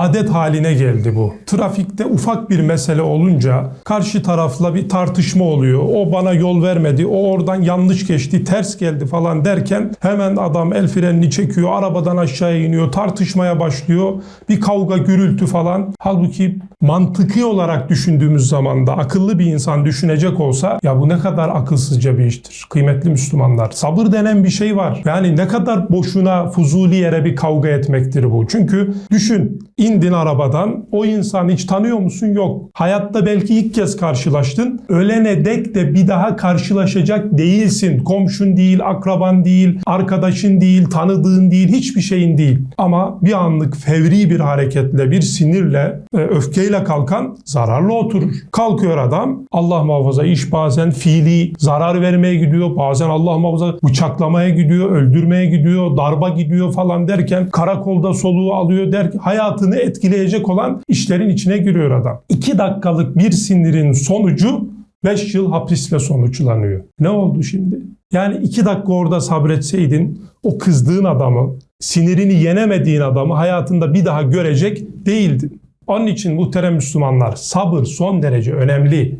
adet haline geldi bu. Trafikte ufak bir mesele olunca karşı tarafla bir tartışma oluyor. O bana yol vermedi, o oradan yanlış geçti, ters geldi falan derken hemen adam el frenini çekiyor, arabadan aşağıya iniyor, tartışmaya başlıyor. Bir kavga, gürültü falan. Halbuki mantıki olarak düşündüğümüz zaman da akıllı bir insan düşünecek olsa ya bu ne kadar akılsızca bir iştir. Kıymetli Müslümanlar. Sabır denen bir şey var. Yani ne kadar boşuna fuzuli yere bir kavga etmektir bu. Çünkü düşün indin arabadan o insanı hiç tanıyor musun? Yok. Hayatta belki ilk kez karşılaştın. Ölene dek de bir daha karşılaşacak değilsin. Komşun değil, akraban değil, arkadaşın değil, tanıdığın değil, hiçbir şeyin değil. Ama bir anlık fevri bir hareketle, bir sinirle, e, öfkeyle kalkan zararlı oturur. Kalkıyor adam. Allah muhafaza iş bazen fiili zarar vermeye gidiyor. Bazen Allah muhafaza bıçaklamaya gidiyor, öldürmeye gidiyor, darba gidiyor falan derken karakolda soluğu alıyor der hayatını etkileyecek olan işlerin içine giriyor adam. İki dakikalık bir sinirin sonucu 5 yıl hapisle sonuçlanıyor. Ne oldu şimdi? Yani iki dakika orada sabretseydin o kızdığın adamı, sinirini yenemediğin adamı hayatında bir daha görecek değildin. Onun için muhterem Müslümanlar sabır son derece önemli.